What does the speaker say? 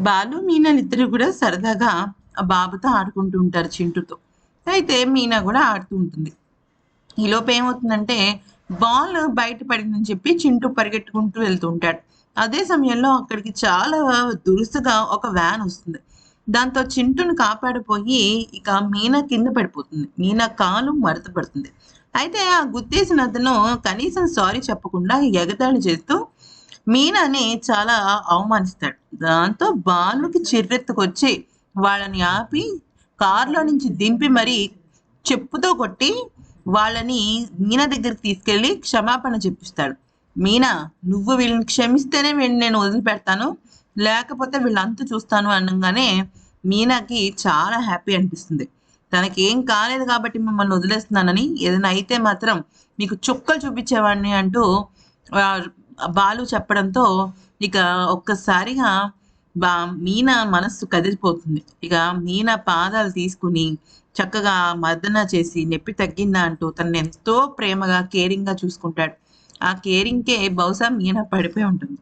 బాలు మీనా ఇద్దరు కూడా సరదాగా ఆ బాబుతో ఆడుకుంటూ ఉంటారు చింటుతో. అయితే మీనా కూడా ఆడుతూ ఉంటుంది. ఈలోపు ఏమవుతుందంటే బాల్ బయట పడిందని చెప్పి చింటూ పరిగెట్టుకుంటూ వెళ్తూ ఉంటాడు. అదే సమయంలో అక్కడికి చాలా దురుసుగా ఒక వ్యాన్ వస్తుంది. దాంతో చింటును కాపాడిపోయి ఇక మీనా కింద పడిపోతుంది. మీనా కాలు మడత పడుతుంది. అయితే ఆ గుద్దేసిన అతను కనీసం సారీ చెప్పకుండా ఎగతాళి చేస్తూ మీనాని చాలా అవమానిస్తాడు. దాంతో బాలుకి చిర్రెత్తుకొచ్చి వాళ్ళని ఆపి కారులో నుంచి దింపి మరి చెప్పుతో కొట్టి వాళ్ళని మీనా దగ్గరికి తీసుకెళ్ళి క్షమాపణ చెప్పిస్తాడు. మీనా నువ్వు వీళ్ళని క్షమిస్తేనే వీళ్ళని నేను వదిలిపెడతాను. లేకపోతే వీళ్ళంతా చూస్తాను అనగానే మీనాకి చాలా హ్యాపీ అనిపిస్తుంది. తనకి ఏం కాలేదు కాబట్టి మిమ్మల్ని వదిలేస్తున్నానని ఏదైనా అయితే మాత్రం మీకు చుక్కలు చూపించేవాడిని అంటూ బాలు చెప్పడంతో ఇక ఒక్కసారిగా బా మీనా మనస్సు కదిలిపోతుంది. ఇక మీనా పాదాలు తీసుకుని చక్కగా మర్దన చేసి నొప్పి తగ్గిందా అంటూ తనని ఎంతో ప్రేమగా కేరింగ్గా చూసుకుంటాడు. ఆ కేరింగ్కే బహుశా మీనా పడిపోయి ఉంటుంది.